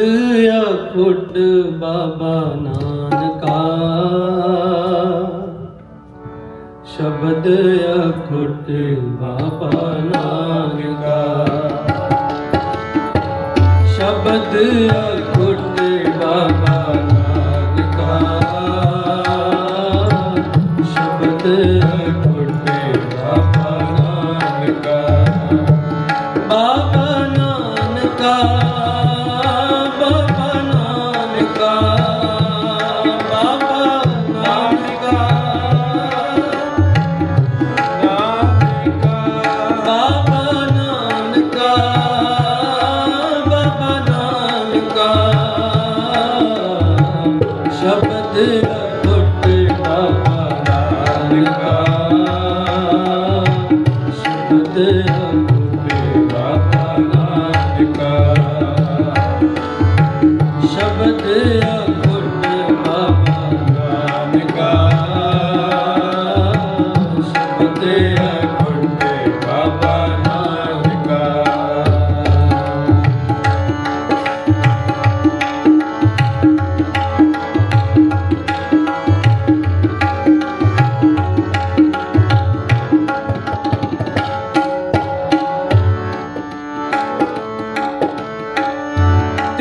ਅਖੁੱਟ ਬਾਬਾ ਨਾਨਕਾ। ਸ਼ਬਦ ਅਖੁੱਟ ਬਾਬਾ ਨਾਨਕਾ। ਸ਼ਬਦ ਅਖੁੱਟ ਬਾਬਾ ਨਾਨਕਾ। ਸ਼ਬਦ ਅਖੁੱਟ ਬਾਬਾ ਨਾਨਕਾ। ਬਾਬਾ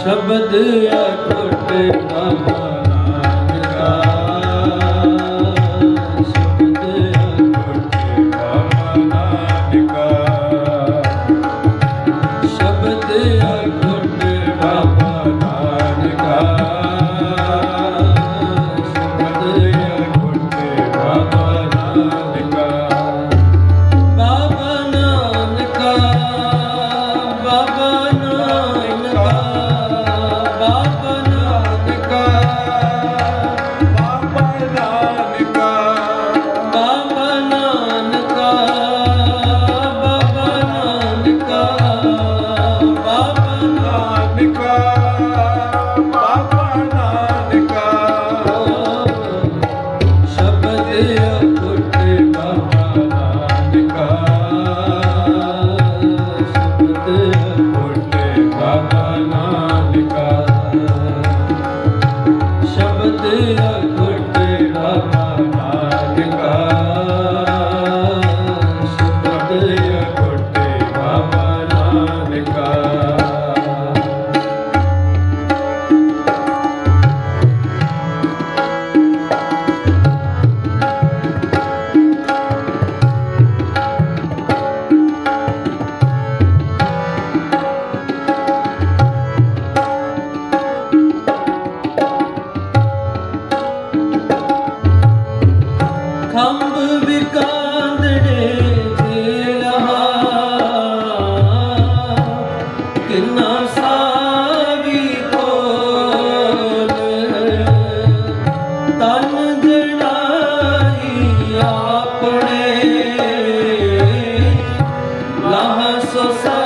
ਸ਼ਬਦ ਅਖਟ ਨਾਮਾ। লাহা সোসা